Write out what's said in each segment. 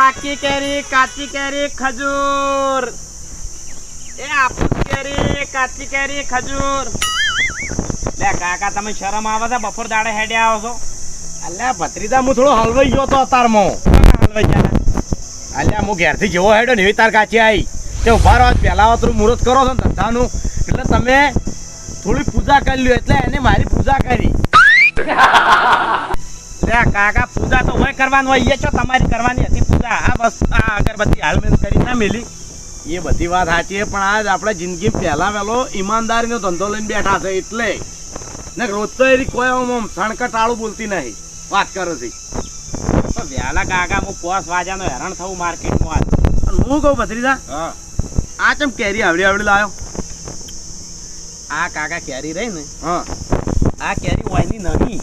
પાકી કેરી કાચી કેરી ખજૂર એ આફૂસ કેરી કાચી કેરી ખજૂર લે કાકા તમે શરમ આવે છે બપોર દાડે હેડે આવો છો. અલ્યા ભત્રીજા હું થોડો હલવાઈ ગયો તો અતારમાં. હલવાઈ ગયા? અલ્યા હું ઘેરથી જેવો હેડ્યો ને એવી તાર કાચી આવી તે ઊભા રહો પહેલા વતરું મુહૂર્ત કરો છો ને ધંધાનું. એટલે તમે થોડી પૂજા કરી લ્યો એટલે એને મારી પૂજા કરી. કાકા પૂજા તો હોય કરવાનું હોય એ છો તમારી કરવાની હતી પૂજા. આ બસ આ અગરબત્તી હાલ મેં કરી ના મેલી એ બધી વાત સાચી પણ આજ આપણે જિંદગી પહેલા વહેલો ઈમાનદારીનો ધંધો લઈને બેઠા છે એટલે ને રોજ તો એની કોઈ આમ સણકટાળું બોલતી નહીં વાત કરો છે. તો વહેલા કાકા હું પોસ વાજાનો હેરાન થવું માર્કેટમાં આજ. હું કહું ભત્રીજા હા. આ ચમ કેરી આવડી આવડી લાવ્યો આ કાકા કેરી રહી ને હા. આ કેરી વાયની નવી.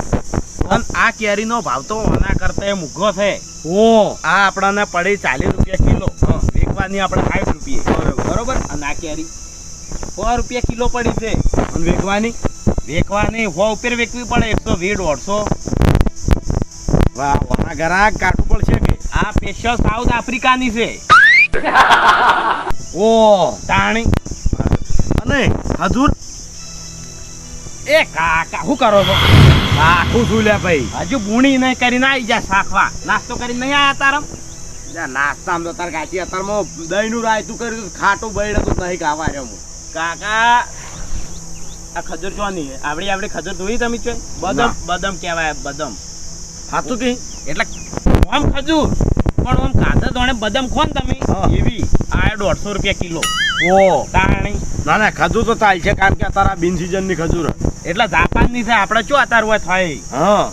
અને આ કેરીનો ભાવ તો આના કરતા મૂઘો છે. ઓ. આ આપણને પડી ચાલીસ રૂપિયા કિલો. હા. વેચવાની આપણે સાઠ રૂપિયા. બરોબર. અને આ કેરી? સો રૂપિયા કિલો પડી છે. અને વેગવાની વેકવાની? સો ઉપર વેકવી પડે. એકસો વીસ દોઢસો. વાહ વાહ ગ્રાહક કાઢવું પડશે કે? આ સ્પેશિયલ સાઉથ આફ્રિકાની છે. ઓ તાણી. અને હજુર એ કાકા શું કરો છો? આખું લે ભાઈ. હજુ બુણી નહીં કરીને આવી જા શાખવા નાસ્તો કરીને નહીં આયા તારમ? નાસ્તામાં તો તાર કાચી અત્યારમાં દહીંનું રાયતું કર્યું ખાટું બૈડું હતું નહીં ખાવા રહ્યો હું. કાકા આ ખજૂર જોની આપણી આપણી ખજૂર ધોઈ તમે છો? બદમ બદમ કહેવાય બદમ. સાચું કે એટલે આમ ખજૂર પણ આમ કાધા દોણે બદમ ખોન તમે. એવી. આ દોઢસો રૂપિયા કિલો. ઓ. તાણી ના ના ખજૂર તો થાય છે કારણ કે અત્યારે બિન સિઝનની ખજૂર. એટલે જાપાનની છે આપણે શું અતાર હોય થાય? હા.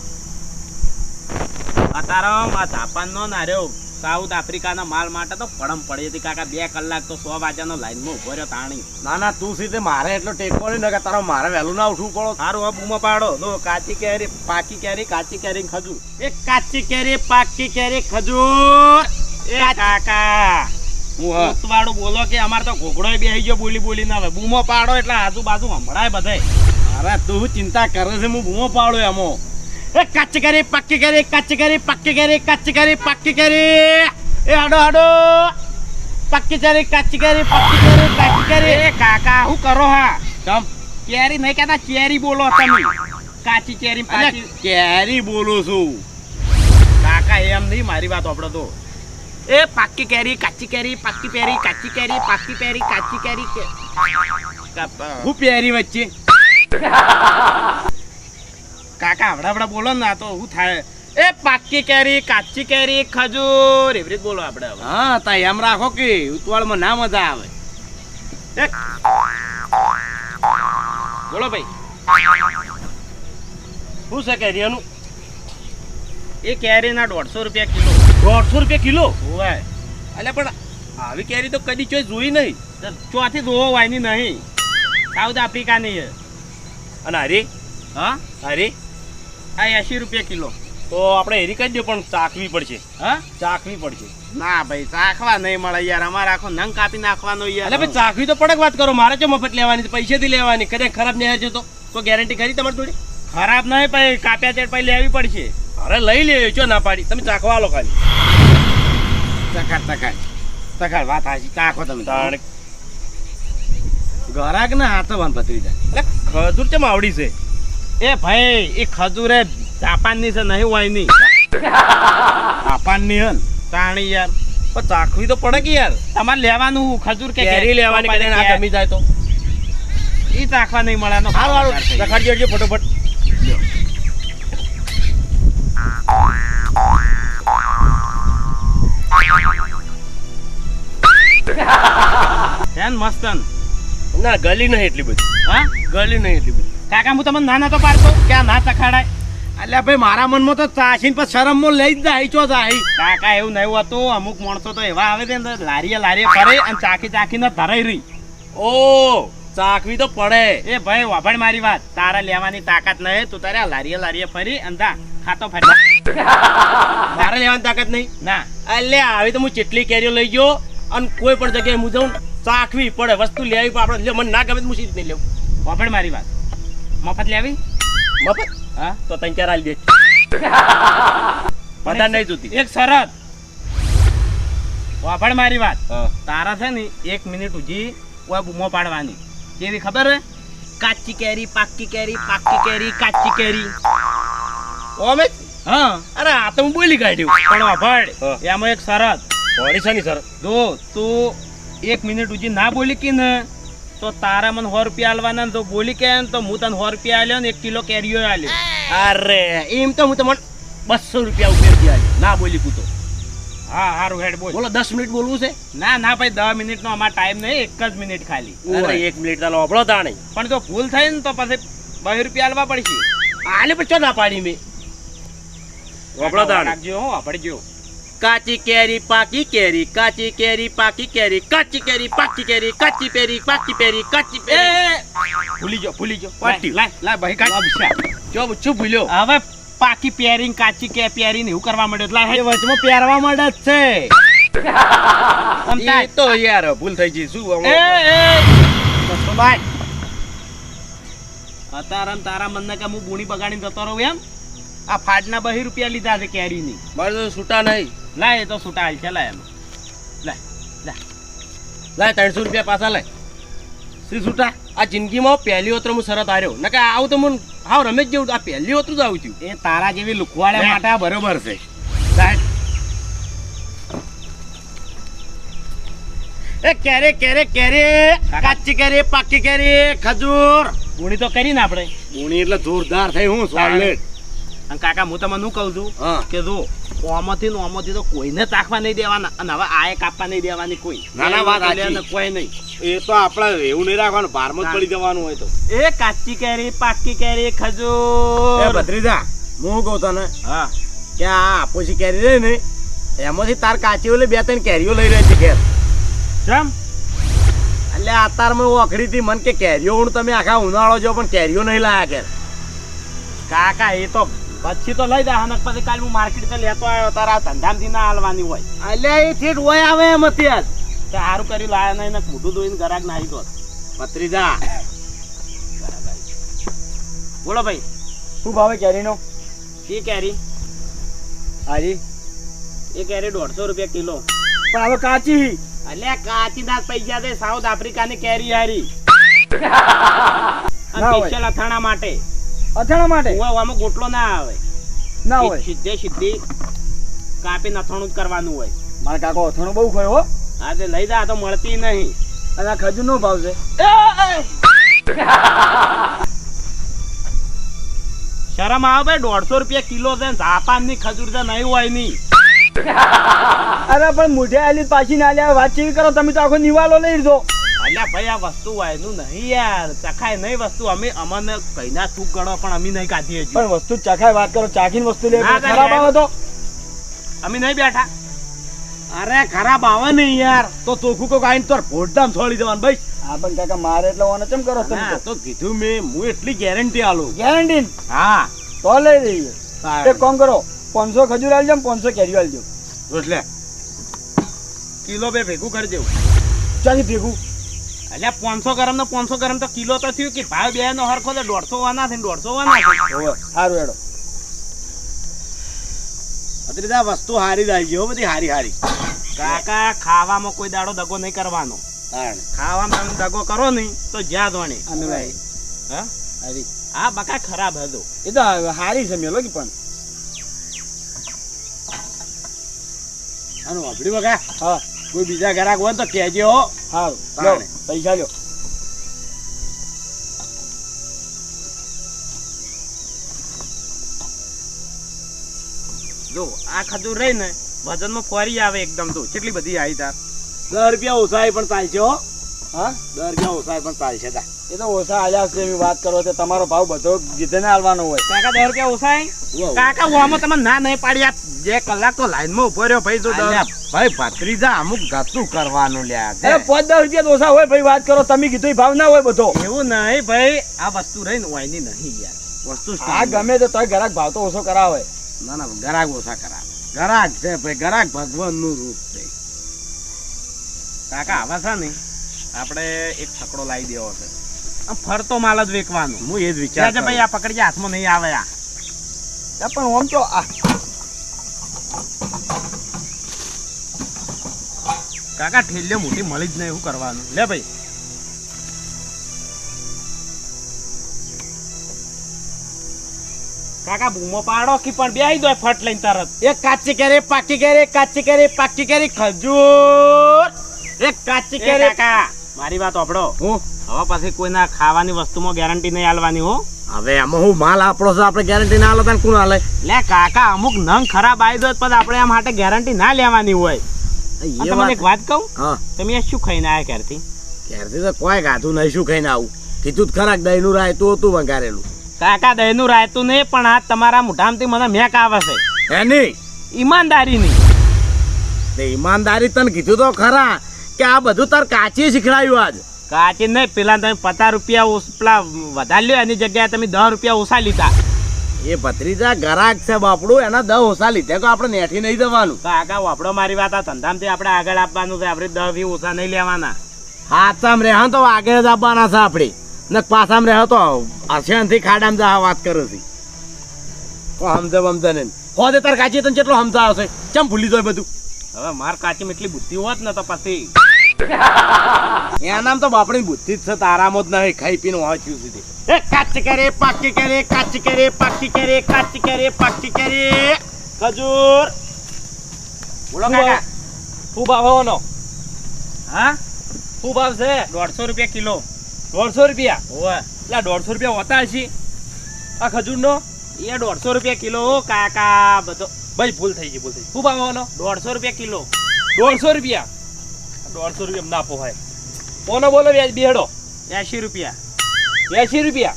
અતારમ આ જાપાનનો ના રહ્યો સાઉથ આફ્રિકાના માલ માટે તો પડમ પડી હતી કાકા બે કલાક તો સો વાગ્યાનો લાઈનમાં ઊભો રહ્યો તાણી. ના ના તું સીધે મારે એટલો ટેકો નહીં ને તારો મારે વહેલું ના ઉઠવું પડો. સારું હવે બૂમો પાડો. લો કાચી કેરી પાકી કેરી કાચી કેરી ખજૂર. એ કાચી કેરી પાકી કેરી ખજૂર. એ કાકા. હું હા. બોલો કે અમારે તો ઘોઘડો બેસી ગયો બોલી બોલી ના બૂમો પાડો એટલે આજુબાજુ હમણાં બધે. અરે તું ચિંતા કરે છે? હું બૂમો પાડો એમો એ કચ્છ કેરી પક્કી કરી કચ્છ કરી પક્કી કરી કચ્છ કરી પક્કી કરી. એ હાડો હાડો. પક્કી કરી કચ્છ કરી પક્કી કરી કાચી કરી. એ કાકા શું કરો હા? કેરી નહીં કહેતા કેરી બોલો તમે. કાચી કેરી અલ્યા, કેરી બોલું છું. કાકા એમ નહીં મારી વાત આપડે તો. એ પાકી કેરી કાચી કેરી પાકી પેરી કાચી કેરી પાકી પેરી કાચી કેરી કે હું પેરી વચ્ચે. કાકા હવડા હવડા બોલો ને આ તો હું થાય. એ પાકી કેરી કાચી કેરી ખજૂર. એવી બોલો આપણે હા તા એમ રાખો કે ઉતવાળમાં ના મજા આવે. બોલો ભાઈ. શું છે કેરીનું એ કેરીના દોઢસો રૂપિયા કિલો. દોઢસો રૂપિયા કિલો? હોય અલ્યા પણ આવી કેરી તો કદી ચોઈ જોઈ નહીં. તો ચોથી દોવો વાયની નહીં. સાઉથ આફ્રિકાની છે. અને હરી? હા? હરી? આ એસી રૂપિયા કિલો. તો આપણે હેરી કરી દો પણ ચાખવી પડશે. હા? ચાખવી પડશે. ના ભાઈ ચાખવા નહીં મળે યાર. અમારે આખો નંગ કાપી નાખવાનો યાર. એટલે ભાઈ ચાખવી તો પડે વાત કરો? મારે ચો મફત લેવાની પૈસેથી લેવાની. કદાચ ખરાબ નહીં હશે તો? કોઈ ગેરંટી ખરી તમારી જોડે? ખરાબ નહીં ભાઈ. કાપ્યા ચેટ પછી લેવી પડશે. અરે લઈ લે છો ના પાડી. તમે ચાખવા લો ખાલી. તકાડ તકાડ તકાડ વાત હાચી. ચાખો તમે. તાણ. ગરાક ના હાથો વાન પતરી જાય. અરે ખજૂર ચમ આવડી છે? એ ભાઈ એ ખજૂર એ જાપાનની છે નહીં હોયની જાપાનની હન. તાણી યાર. પણ ચાખવી તો પડે કે યાર? તમારે લેવાનું ખજૂર કે કેરી લેવાની કદાચ આ ગમી જાય તો. એ ચાખવા નહીં મળે એનો સારું ચખાડી દેજો ફટોફટ. ધ્યાન મસ્તન. ના ગલી નહીં એટલી બધી. હા? ગલી નહીં એટલી બધી. કાકા હું તમને ના ના તો પાડતો ક્યાં ના ચખાડાય એટલે ભાઈ મારા મનમાં તો ચાસીને શરમ શરમમાં લઈ જ જાય ચો જાય. કાકા એવું નહીં હોતું અમુક માણસો તો એવા આવે છે ને લારીએ લારીએ ફરે અને ચાખી ચાખીને ધરાઈ રહી. ઓ ચાખવી તો પડે. એ ભાઈ વાભણ મારી વાત. તારા લેવાની તાકાત નહીં તું તારે આ લારીએ લારીએ ફરી અને તા ખાતો ફરી. મારે લેવાની તાકાત નહીં? ના. એટલે આવી તો હું ચેટલી કેરીઓ લઈ ગયો અને કોઈ પણ જગ્યાએ હું જાઉં. ચાખવી પડે વસ્તુ લેવી પણ આપણે મને ના ગમે તો હું સીધી નહીં લેવું? વાભણ મારી વાત. મફત લેવી? મફત? હા. તો ત્રણ ચાર આલી દે? બધા નહીં જોતી. એક શરત. વાપડ મારી વાત. તારા છે ને એક મિનિટ ઉજી ઓય બૂમો પાડવાની. કેવી ખબર હે? કાચી કેરી પાકી કેરી પાકી કેરી કાચી કેરી. ઓમે હા. અરે આ તો હું બોલી કાઢ્યું. પણ વાપડ એમાં એક શરત. ઓડિશાની સર જો તું એક મિનિટ સુધી ના બોલી કે ને? તો તારા મને સો રૂપિયા આલવાના તો બોલી કે તો હું તને સો રૂપિયા આલ્યો ને એક કિલો કેરીઓ આલ્યો અરે એમ તો હું તમને બસો રૂપિયા ઉપર ગયા ના બોલી કૂતો હા હારું હેડ બોલ. બોલો દસ મિનિટ બોલવું છે? ના ના ભાઈ દસ મિનિટ નો અમાર ટાઈમ નહીં એક જ મિનિટ ખાલી. અરે એક મિનિટ ચાલો આપણો તાણે. પણ જો ભૂલ થાય ને તો પછી બે રૂપિયા આલવા પડશે. આલે પણ ચો ના પાડી મેં? આપણો તાણે. રાખજો હો કાચી કેરી પાકી કેરી કાચી કેરી પાકી કેરી કાચી કેરી પાકી કેરી કાચી પેરી પાકી પેરી કાચી એ પેરી. ભૂલી જો ભૂલી જો પાટી લાય લાય ભાઈ કાઢ. જો છું ભૂલ્યો? હવે પાકી પેરી કાચી કે પેરીને એવું કરવા માંડ્યો એટલે હે વચમાં પહેરવા માંડે જ છે. સમતા તો યાર ભૂલ થઈ ગઈ શું એ એ. ભાઈ અતારમ તારા મનને કે હું બૂણી બગાડીને જતો રહું એમ? આ ફાટના બહી રૂપિયા લીધા છે કેરીની. મારે તો છૂટા નહીં. લાય એ તો છૂટા હાલ છે લાય એમાં. લાય લાય. લાય ત્રણસો રૂપિયા પાછા લાય. શ્રી છૂટા આ જિંદગીમાં પહેલી વતરો હું શરત હાર્યો. નકે આવું તો મને હાવ રમેશ જેવું. આ પહેલી વતરું જ આવું થયું. એ તારા જેવી લુખવાડે માટે આ બરોબર છે. એ કેરે કેરે કેરે. કાચી કેરી પાકી કેરી ખજૂર. ગુણી તો કરી ને આપણે. ગુણી એટલે જોરદાર થઈ હું સોલેટ અને કાકા હું તમને શું કહું છું કે જો ઓમાંથી ને ઓમાંથી તો કોઈને તાખવા નહીં દેવાના. અને હવે આએ કાપવા નહીં દેવાની કોઈ. ના, ના, વાત કોઈ સાચી. કોઈ નહીં. એ તો આપણે એવું નહીં રાખવાનું બારમાં જ પડી જવાનું હોય તો. એ કાચી કેરી પાકી કેરી એ ખજૂર ભત્રીજા હું કહું તને હા. કે આ આપોસી કેરી રહી ને એમાંથી તાર કાચી ઓલી બે ત્રણ કેરીઓ લઈ રહી છે ઘેર. કેમ? એટલે આ તારમાં હું અખડી હતી મન કે કેરીઓ હું તમે આખા ઉનાળો જો પણ કેરીઓ નહીં લાયા ઘેર. કાકા એ તો પછી તો લઈ જાય પછી કાલ હું માર્કેટથી લેતો આવ્યો તારા ધંધામથી ના હાલવાની હોય. એટલે એ ઠીક હોય આવે એમ અત્યાર. તો સારું કરી લાયા નહીં ને મોઢું ધોઈને ગરાક નાહી તો ભત્રીજા. બોલો ભાઈ. શું ભાવે કેરીનો? એ કેરી? હાજી. એ કેરી દોઢસો રૂપિયા કિલો. પણ હવે કાચી અલ્યા કાચી દાંત પૈ ગયા સાઉથ આફ્રિકાની કેરી હારી. સ્પેશિયલ અથાણા માટે. અથાણા માટે? ઓય આમાં ગોટલો ના આવે. ના હોય. સીધે સીધી કાપી નથણું જ કરવાનું હોય. મારા કાકો અથાણું બહુ ખાયો હો. હા તે લઈ જા તો મળતી નહીં. અને આ ખજૂર નો ભાવ છે. શરમ આવે ભાઈ દોઢસો રૂપિયા કિલો છે જાપાનની ખજૂર છે નહીં હોય નહીં અરે પણ મુઠે આલી પાછી ના લે વાત કેવી કરો? તમે તો આખો નિવાલો લઈ લીધો. અલ્યા ભાઈ આ વસ્તુ વાયનું નહીં યાર. ચખાય નહીં વસ્તુ. અમે અમને કઈના થૂક ગણો પણ અમે નહીં કાઢીએ પણ વસ્તુ ચખાય વાત કરો ચાખીને વસ્તુ લે ખરાબ આવે તો? અમે નહીં બેઠા. અરે ખરાબ આવે ને યાર. તો ચોખ્ખું કોક આઈને તો ભોટધામ છોડી દેવાનું ભાઈ. હા પણ કાકા મારે એટલે ઓને ચમ કરો તમે તો? કીધું મેં હું એટલી ગેરંટી આલું. ગેરંટી હા. તો લઈ લઈએ. એક કામ કરો પાંચસો ખજૂર આલજો પાંચસો કેરીઓ આલજો. એટલે કિલો બે ભેગું કરી દેવું ચાલી ભેગું. અલ્યા પાંચસો ગ્રામ ને પાંચસો ગ્રામ તો કિલો તો થયું કે ભાવ બે નો હરખો તો દોઢસો વાના થઈને દોઢસો વાના સારું હેડો. ભત્રીજા વસ્તુ હારી જ છે બધી હારી હારી. કાકા ખાવામાં કોઈ દાડો દગો નહીં કરવાનો. ખાવામાં તમે દગો કરો નહીં તો જ્યાં ધોણી. અમે ભાઈ. હા? હારી. આ બકા ખરાબ હતો. એ તો હારી છે મેલો કે પણ. આનું વાપરી બકા? હા. કોઈ બીજા ગ્રાહક હોય તો કહેજો હો. પૈસા લ્યો જો આ ખજૂર રહી ને વજનમાં ફરી આવે એકદમ તો. કેટલી બધી આવી તાર? દસ રૂપિયા ઓછાય પણ ચાલશે હો. હા? દસ રૂપિયા ઓછાય પણ ચાલશે તા. એ તો ઓછા આલ્યા છે એવી વાત કરો તો તમારો ભાવ બધો જીતે ને આલવાનો હોય. કાકા દસ રૂપિયા ઓછાય. કાકા હું તમે ના નહીં પાડ્યા. આ જે કલાક તો લાઈનમાં ઊભો રહ્યો ભાઈ અલ્યા, ભાઈ ભત્રીજા અમુક ગતું કરવાનું લ્યા. અરે પાંચ દસ રૂપિયા ઓછા હોય ભાઈ વાત કરો તમે કીધું ભાવ ના હોય બધો. એવું નહીં ભાઈ આ વસ્તુ રહી ને વાયની નહીં યાર. વસ્તુ આ ગમે તો તોય ઘરાક ભાવ તો ઓછો કરાવે. ના ના ગરાગ ઓછા કરા ગરાગ છે ભાઈ ગરાગ ભગવાનનું રૂપ છે. કાકા આવા છે ને આપણે એક છકડો લાવી દેવો છે. આમ ફરતો માલ જ વેકવાનો હું એ જ વિચાર ભાઈ આ પકડી હાથમાં નહીં આવે આ. પણ આમ તો આ કાકા ઠેલ્યો મોટી મળી જ નહીં એવું કરવાનું. લે ભાઈ. કાકા બૂમો પાડો કે પણ બેહી દો ફટ લઈને તરત. એક કાચી કેરી પાકી કેરી કાચી કેરી પાકી કેરી ખજૂર. એક કાચી કેરી. કાકા મારી વાત ઓપડો હું? હવે પછી કોઈના ખાવાની વસ્તુમાં ગેરંટી નહીં આલવાની હો. હવે આમાં હું માલ આપણો છે આપણે ગેરંટી ના આલો તને કોણ આલે? લે કાકા અમુક નંગ ખરાબ આવી દો પછી આપણે આ માટે ગેરંટી ના લેવાની હોય. એ તમને એક વાત કહું? હા. તમે આ શું ખાઈને આવ્યા ક્યારથી? ક્યારથી તો કોઈ ગાધું નહીં શું ખાઈને આવું? કીધું જ ખરાક દહીંનું રાયતું હતું વંગારેલું કાકા દહીંનું રાયતું નહીં પણ આ તમારા મોઢામાંથી મને મેક આવે છે. એની ઈમાનદારીની. તે ઈમાનદારી તને કીધું તો ખરા કે આ બધું તાર કાચી શીખડાયું આજ. કાચી નહીં પેલા તમે પચાસ રૂપિયા પેલા વધારે લ્યો એની જગ્યાએ તમે દસ રૂપિયા ઓછા લીધા. એ ભત્રીજા ગરાક છે બાપડું એના દહ ઓછા લીધે તો આપણે નેઠી નહીં દેવાનું કાકા વાપડો મારી વાત આ ધંધામાંથી આપણે આગળ આપવાનું છે. આપણે દહ વી ઓછા નહીં લેવાના. હાથામ રહે તો આગળ જ આપવાના છે આપણે. ને પાછામ રહે તો અશાંતિ ખાડામાં જા વાત કરે છે. તો સમજે સમજે ને હોદે તાર કાચી તને કેટલો સમજાવશે ચમ ભૂલી જાય બધું? હવે માર કાચી એટલી બુદ્ધિ હોત ને તો પછી એનામ તો બાપણી બુદ્ધિ જ છે તારામાં જ નહીં ખાઈ પીને વાંચ્યું સુધી એ કાચી કરે પાકી કરે કાચ કરે પાકી કરે કાચ કરે પાકી કરે. ખજૂર. બોલો કાકા. ખૂબ આવવાનો હા? ખૂબ આવશે દોઢસો રૂપિયા કિલો. દોઢસો રૂપિયા? ઓવે એટલે દોઢસો રૂપિયા હોતા હશે. આ ખજૂરનો? એ દોઢસો રૂપિયા કિલો કાકા બધો. ભાઈ ભૂલ થઈ ગઈ ભૂલ થઈ ખૂબ આવવાનો દોઢસો રૂપિયા કિલો. દોઢસો રૂપિયા? દોઢસો રૂપિયા ના પોહાય કોનો બોલો વ્યાજ બેહડો? એસી રૂપિયા. એસી રૂપિયા?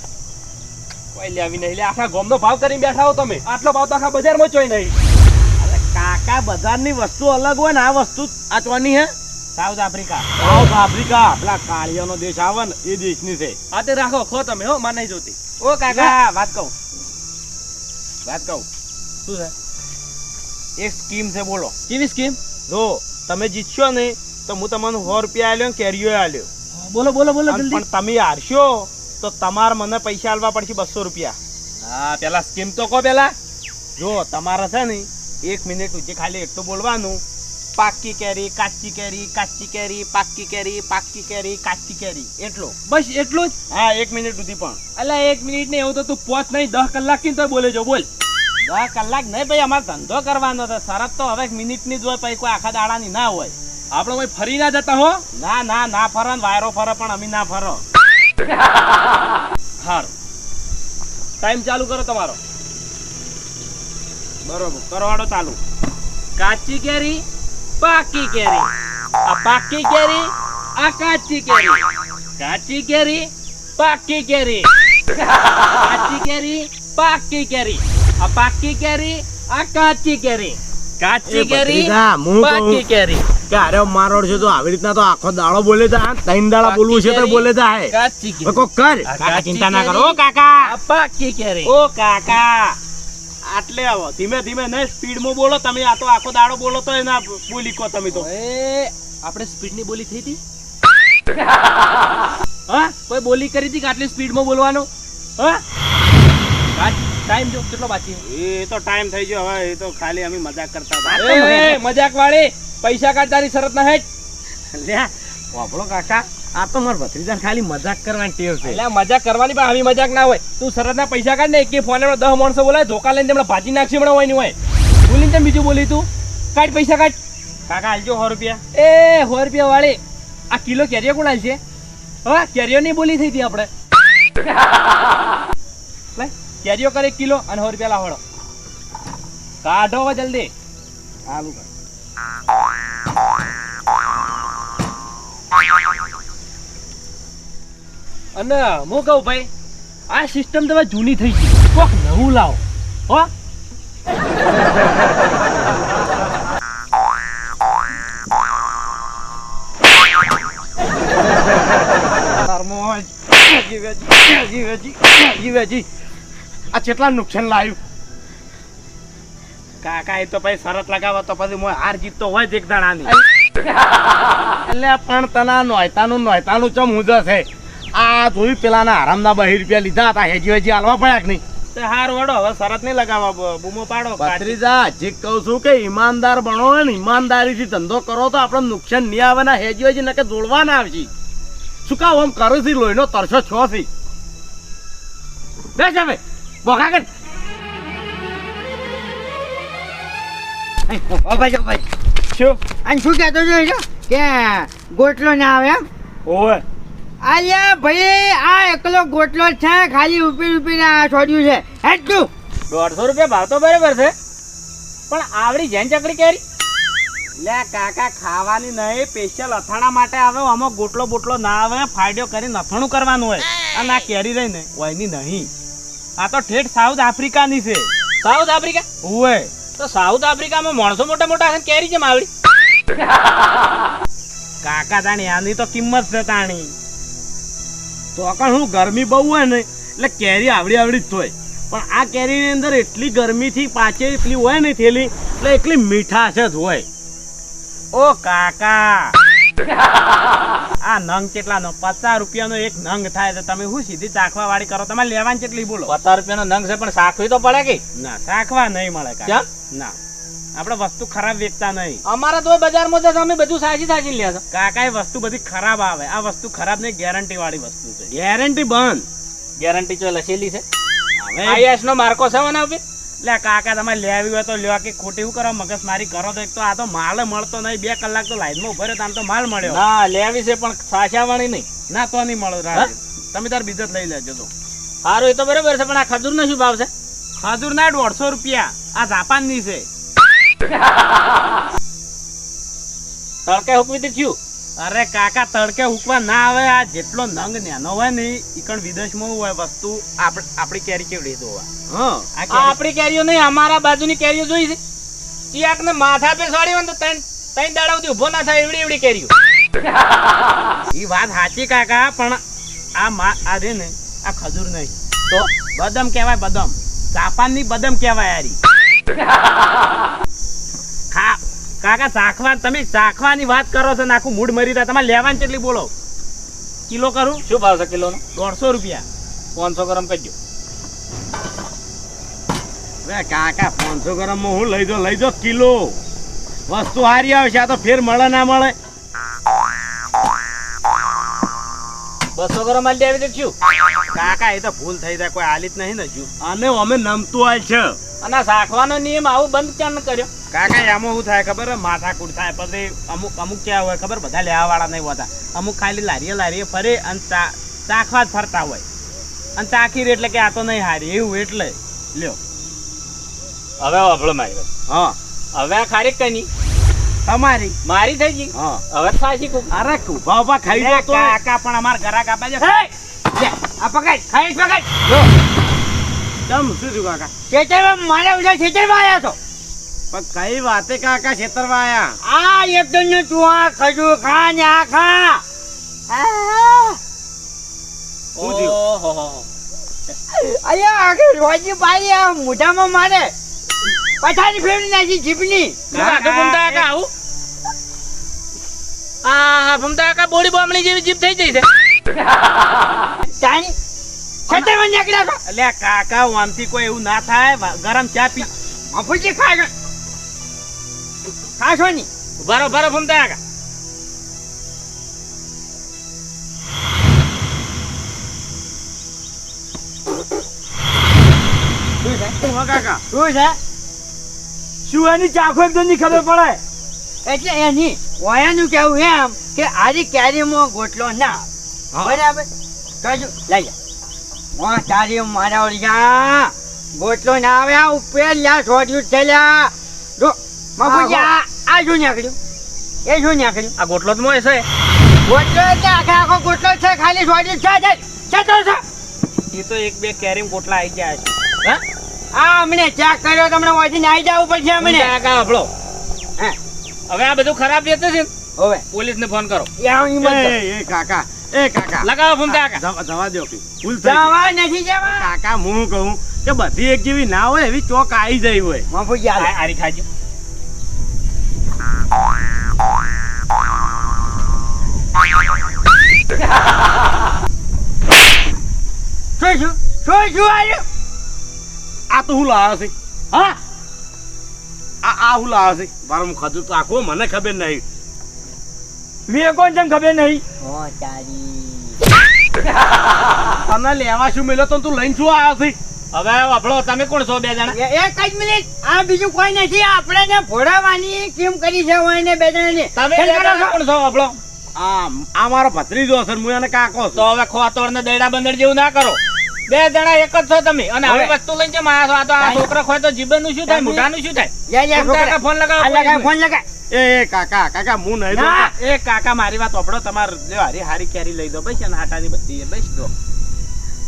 કોઈ લેવી નહીં. લે આખા ગોમનો ભાવ કરીને બેઠા હો તમે. આટલો ભાવ તો આખા બજારમાં ચોઈ નહીં. અરે કાકા બજારની વસ્તુ અલગ હોય ને આ વસ્તુ આચવાની હે. South Africa. South Africa. પેલા કાળિયાનો દેશ આવે ને એ દેશની છે. આ તે રાખો ખો તમે હો મને નહીં જોતી. ઓ કાકા વાત કહું. વાત કહું. શું છે? એક સ્કીમ છે બોલો. કેવી સ્કીમ? જો તમે જીતશો ને તો હું તમને સો રૂપિયા આલ્યો ને કેરીઓ આલ્યો. બોલો બોલો બોલો પણ તમે હારશો તો તમારે મને પૈસા આલવા પડશે બસો રૂપિયા. હા પેલા સ્કીમ તો કહો પેલા. જો તમારે છે ને એક મિનિટ સુધી ખાલી એટલું બોલવાનું. પાકી કેરી કાચી કેરી કાચી કેરી પાકી કેરી પાકી કેરી કાચી કેરી. એટલું. બસ એટલું જ? હા એક મિનિટ સુધી પણ. એટલે એક મિનિટ ને એવું તો તું પોચ નહીં દસ કલાકથી તો બોલે જો બોલ. દસ કલાક નહીં ભાઈ અમારે ધંધો કરવાનો હતો શરત તો હવે મિનિટની જ હોય પછી કોઈ આખા દાડાની ના હોય. આપણે કોઈ ફરી ના જતા હો. ના ના ના ફરો ને વાયરો ફરો પણ અમે ના ફરો. હારું. ટાઈમ ચાલુ કરો તમારો. બરોબર કરવાડો ચાલુ. કાચી કેરી પાકી કેરી. આ પાકી કેરી આ કાચી કેરી. કાચી કેરી પાકી કેરી. કાચી કેરી પાકી કેરી. આ પાકી કેરી આ કાચી કેરી. કાચી કેરી પાકી કેરી. કે અરે મારો છે તો આવી રીતના તો આખો દાડો બોલે જા ત્રણ દાડા બોલવું છે તો બોલે જા હે. કેરી. કોક કર. કાકા ચિંતા ના કરો. કાકા. પાકી કેરી. ઓ કાકા. આટલે આવો. ધીમે ધીમે સ્પીડ સ્પીડમાં બોલો તમે આ તો આખો દાડો બોલો તો એના બોલી કહો તમે તો. એ આપણે સ્પીડની બોલી થઈ હતી? હા? કોઈ બોલી કરી હતી કે આટલી સ્પીડમાં બોલવાનું? હા? ટાઈમ જો કેટલો બાકી એ તો ટાઈમ થઈ ગયો હવે એ તો ખાલી અમે મજાક કરતા હતા. એ મજાક વાળી પૈસા કાઢતાની શરત ના હેઠ. લ્યા વાપરો કાકા આ તો મારા ભત્રીજા ખાલી મજાક કરવાની ટેવ છે. એટલે મજાક કરવાની પણ આવી મજાક ના હોય. તું શરત ના પૈસા કાઢ ને એક ફોન દસ માણસો બોલાય ધોકા લઈને તેમણે ભાજી નાખશે હમણાં હોય નહીં હોય. બોલીને તેમ બીજું બોલી તું? કાઢ પૈસા કાઢ. કાકા આલજો સો રૂપિયા. એ સો રૂપિયા વાળી. આ કિલો કેરીઓ કોણ હાલશે હા કેરીઓ ની બોલી થઈ હતી આપણે. લે, કેરીઓ કરે એક કિલો અને સો રૂપિયા લાવડો કાઢો હવે જલ્દી. કર. અને હું કહું ભાઈ આ સિસ્ટમ તમે જૂની થઈ ગઈ. કોક નવું લાવો. હો? તારમોજ. વેજી, વેજી, કેટલા નુકસાન લાવ્યું કાકા એ તો પછી શરત લગાવો તો પછી હાર જીત તો હોય જ એક દાડાની એટલે પણ તના નોયતાનું નોયતાનું ચમ હું છે આ જોયું પેલાના આરામના બહી રૂપિયા લીધા હતા હેજી હેજી હાલવા પડ્યા કે નહીં? હાર વડો હવે શરત નહીં લગાવવા બૂમો પાડો ભત્રીજા જે કહું છું કે ઈમાનદાર બનો ને ઈમાનદારીથી ધંધો કરો તો આપણે નુકસાન નહીં આવે ને હેજી હોય કે જોડવા ના આવશે. શું કામ આમ કરું છું? લોહીનો તરસો છો છે. બેસ હવે. બોખા કર. ઓ ભાઈ ભાઈ. શું? અને શું કહેતો છો? કે ગોટલો ના આવે એમ? ઓવે. અલ્યા ભાઈ આ એકલો ગોટલો છે ખાલી ઉપી ઉપીને આ છોડ્યું છે. હેડ તું. દોઢસો રૂપિયા ભાવ તો બરાબર છે પણ આવડી જેન ચકડી કેરી. લે કાકા ખાવાની નહીં સ્પેશિયલ અથાણા માટે આવે આમાં ગોટલો બોટલો ના આવે ફાયદો કરી અથાણું કરવાનું હોય. અને આ કેરી રહી ને ઓયની નહીં. આ તો ઠેઠ સાઉથ આફ્રિકાની છે. South Africa? ઓવે તો સાઉથ આફ્રિકામાં માણસો મોટા મોટા છે કેરી છે માવડી? કાકા તાણી આની તો કિંમત છે તાણી. તો પણ હું ગરમી બહુ હોય ને એટલે કેરી આવડી આવડી જ હોય. પણ આ કેરીની અંદર એટલી ગરમીથી પાછે એટલી હોય ને થેલી એટલે એટલી મીઠાશ જ હોય. ઓ કાકા! આ નંગ કેટલાનો? પચાસ રૂપિયાનો એક નંગ થાય તો તમે શું સીધી ચાખવા વાળી કરો? તમારે લેવાની કેટલી બોલો? પચાસ રૂપિયાનો નંગ છે પણ સાખવી તો પડે કે? ના ચાખવા નહીં મળે કેમ? ના. આપણે વસ્તુ ખરાબ વેચતા નહીં. અમારા તો બજારમાં તો તમે બધું સાચી સાચી લે છો. કાકા એ વસ્તુ બધી ખરાબ આવે. આ વસ્તુ ખરાબ નહીં ગેરંટી વાળી વસ્તુ છે. ગેરંટી બંધ. ગેરંટી ચો લખેલી છે? હવે આઈએસ નો માર્કો છે મને ઉપર લે કાકા તમારે લેવી હોય તો લ્યો. કે ખોટી શું કરો? મગજ મારી કરો તો એક તો આ તો માલ મળતો નહીં. બે કલાક તો લાઈનમાં ઊભો રહ્યો તો આમ તો માલ મળ્યો. ના લેવી છે પણ સાચા વાળી નહીં. ના તો નહીં મળે. તમે તાર બીજો જ લઈ લેજો તો. સારું એ તો બરાબર છે પણ આ ખજૂર નો શું ભાવ છે? ખજૂર ના દોઢસો રૂપિયા. આ જાપાનની છે. તડકે હુકવી થયું. અરે કાકા તડકે ઉકવા ના આવે. આ જેટલો નંગ નેનો હોય ને ઈકણ વિદેશમાં હોય વસ્તુ આપ- આપણી કેરી કેવડી જોવા. હા. આપણી કેરીઓ નહીં અમારા બાજુની કેરીઓ જોઈ છે. ચિયાક ને માથા પે સાડી હોય ને તો ત્રણ ત્રણ દાડા સુધી ઊભો ના થાય એવડી એવડી કેરીઓ. ઈ વાત સાચી કાકા પણ આ મા આ રે ને આ ખજૂર નહીં. તો? બદામ કહેવાય બદામ. જાપાનની બદામ કહેવાય આરી. ખા કાકા શાખવા તમે શાખવાની વાત કરો છો નાખું આખું મૂડ મરી રહ્યા તમારે લેવાની કેટલી બોલો? કિલો કરું? શું ભાવ છે કિલોનો? દોઢસો રૂપિયા. પાંચસો ગ્રામ કહેજો કાકા પાંચસો ગ્રામમાં હું લઈ જો લઈ જો કિલો. વસ્તુ હારી આવશે આ તો ફેર મળે ના મળે. બસો ગ્રામ આલી આવી તો થયું. કાકા એ તો ભૂલ થઈ જાય કોઈ હાલી જ નહીં ને હજુ. અને અમે નમતું આલ છે. અને શાખવાનો નિયમ આવું બંધ ક્યાં ન કર્યો? કાકા એમાં શું થાય ખબર? માથાકૂટ થાય પછી અમુક અમુક ક્યાં હોય ખબર? બધા લેવા વાળા નહીં હોતા. અમુક ખાલી લારીએ લારીએ ફરે અને ચાખવા જ ફરતા હોય. અને ચાખી રે એટલે કે આ તો નહીં હારી એવું એટલે. લ્યો. હવે વાપરો મારી હા. હવે ખારી કઈ તમારી. મારી થઈ ગઈ? હા. હવે સાચી કુક અરે ઊભા ઊભા ખાઈ દો તો કાકા પણ અમાર ઘરાક આપા છે. આ પકડ ખાઈ શું થયું કાકા? ખેતરમાં મારે ઉધર ખેતરમાં આવ્યા છો. પણ કઈ વાતે કાકા છેતરવા આયા? આ એકદમ ને તું આ ખજૂર ખા ને આ ખા. આ. શું થયું? ઓહો. અલ્યા આગળ રોજી પાડી આ મોઢામાં મારે. પથારી ફેરવી નાખી જીભની. ભમતા કાકા આવું. આ ભમતા કાકા બોડી બોમણી જેવી જીભ થઈ જઈ છે. તાણી છો કાકા આમથી કોઈ એવું ના થાય. ગરમ ચા પી મફુજી ખાશો ખાશો ની? ભરો ભરો ભમતા કાકા શું છે? હા કાકા? શું છે? શું એની ચાખો એકદમની ખબર પડે? એટલે એની ઓયાનું કેવું એમ કે આરી કેરીમાં ગોટલો ના. હા. બરાબર? કજુ લઈ જા વા તારી મારા ઓળિયા ગોટલો ના આવે આ ઉપર લ્યા છોડ્યું છે લ્યા જો આ આ શું નીકળ્યું. એ શું નીકળ્યું. આ ગોટલો જ મોય છે. ગોટલો એટલે આખે આખો ગોટલો છે ખાલી છોડ્યું છે છે છે તો છે. એ તો એક બે કેરીમ ગોટલા આવી ગયા છે. હા? આ અમને ચેક કર્યો તમને વાંચી નાઈ જવું પડશે અમને. ભમતા કાકા આપણો હા. હવે આ બધું ખરાબ વેચે છે હવે. પોલીસ ને ફોન કરો. એ આ કાકા એ કાકા. લગાવો ફોન કાકા. જવા જવા દો ભૂલ થઈ જવા નથી જવા. કાકા હું કહું કે બધી એક જેવી ના હોય એવી ચોક આવી જઈ હોય. હાલો. આ- આરી ખાજો. શું શું શું શું આવ્યું તું હું લાવ્યો છે હા આ આ હું લાવ્યો છે મારો ખજૂર તો આખો મને ખબર નહીં મેં કોણ છે ખબર નહીં તને લેવા શું મેલ્યો તો તું લઈને શું આવ્યો છે હવે આપણો તમે કોણ છો બે જણા એક જ મિનિટ આ બીજું કોઈ નથી આપણે ને ભોળાવાની કેમ કરી છે હોય ને બે તમે જણા છો? કોણ છો વફળો આ મારો ભત્રીજો છે હું એને કાકો તો હવે ખોતોર ને દૈડા બંદર જેવું ના કરો. બે જણા એક જ છો તમે. અને હવે. વસ્તુ લઈને કેમ આયા છો? આ તો આ છોકરા ખોય તો જીબનનું શું થાય? તમે- મોઢાનું શું થાય? લે, લે, કાકા ફોન લગાવો ફોન લગાય. એ એ કાકા કાકા હું નહીં ના. એ કાકા મારી વાત ઓપડો તમારે લ્યો હારી હારી કેરી લઈ દો બસ અને હાટાની બધી બસ દો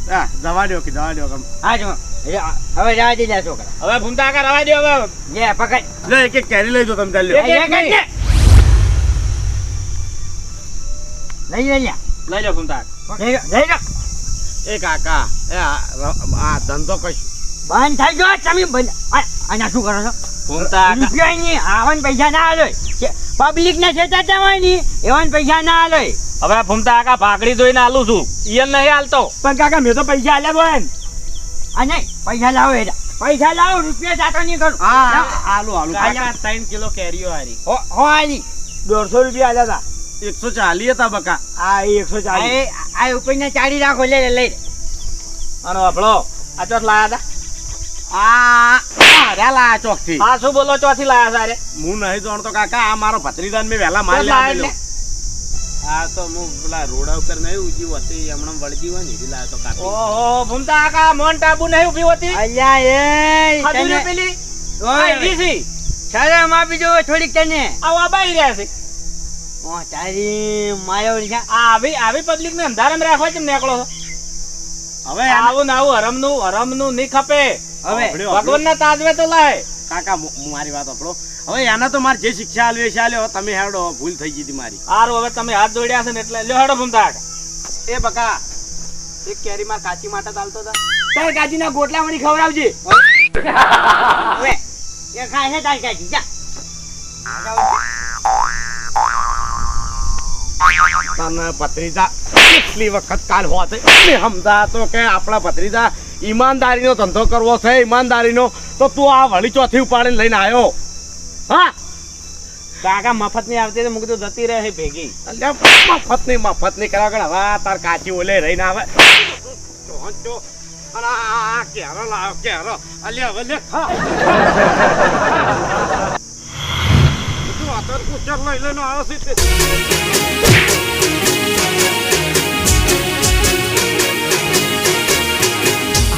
હા જવા દો કે જવા દો કમ હા જો હવે જવા દે છોકરા. હવે ભૂમતા કાકા રવા દો હવે. લે પકડ. લે એક એક કેરી લઈ દો તમે ચાલ લ્યો એક- એક એક જ નહીં. લઈ લે લઈ લો ભૂમતા લઈ લો, લઈ એ કાકા એ આ ધંધો કશું? બંધ થઈ ગયો તમે બંધ. શું કરો છો? કાકા રૂપિયા નહીં આવાને પૈસા ના આલો. પબ્લિક ને છેતાતા હોય ને એવાને પૈસા ના આલો. હવે ફૂમતા કાકા ભાગડી ધોઈને આલું છું. ઈયન નહીં હાલતો. પણ કાકા મેં તો પૈસા આલ્યા હોય અને પૈસા લાવો એડા પૈસા લાવો રૂપિયા જાતો નહીં કરું. હા આલુ આલુ કાકા. ત્રણ કિલો કેરીઓ હારી હો હો આલી. દોઢસો રૂપિયા આલ્યા એકસો ચાલી હતા બકા. આ એકસો આ એ- ચાડી રાખો લે લઈ અને આ ચોથ લાયા આ આ શું બોલો ચોથી લાયા હતા અરે હું નહીં જાણતો કાકા આ મારો ભત્રીજાને મેં વહેલા લાય આ તો હું પેલા રોડા ઉપર નહીં ઉજી હતી હમણાં વળજી હોય ને એરી લાવ્યો તો કાપી ઓહો ભૂમતા કાકા મોન ટાબુ નહીં ઊભી હોતી? અલ્યા એ ખજૂરી પેલી? ઓય, આ છે. શરમ આપી દો થોડીક તને. આવા બાઈ રહ્યા છે. ઓ તારી માયો આ આવી આવી પબ્લિક ને અંધારામાં રાખવા કેમ નીકળો છો? હવે આવું ને આવું હરમનું હરમનું નહીં ખપે. હવે ભગવાન ના તાજવે તો લાય. કાકા મુ- મુ મારી વાત આપણો હવે એના તો મારે જે શિક્ષા આલ્યો તમે હેડો ભૂલ થઈ ગઈ મારી. સારું હવે તમે હાથ જોડ્યા છે ને એટલે લ્યો હેડો ભૂમતા એ બકા એક કેરી માં કાચી માટે ચાલતો હતા તાર કાચીના ગોટલા મળી ખવડાવજે. એ ખાય છે તારી કાઢી જા. તને ભત્રીજા કેટલી વખત કાલ હોત. સમજા તો કે આપણા ભત્રીજા ઈમાનદારીનો ધંધો કરવો છે ઈમાનદારીનો. તો તું આ વળી ચોથી ઉપાડીને લઈને આવ્યો હા? કાકા મફતની આવતી તો જતી રહે ભેગી. મફત નહીં મફતની કરા વગર હવે તાર કાચી ઓલે રહીને આવે. કેરો લાવો કેરો. અલ્યા હવે લે ખા બધું આતર કુચર લઈ લઈને આવ્યો છે.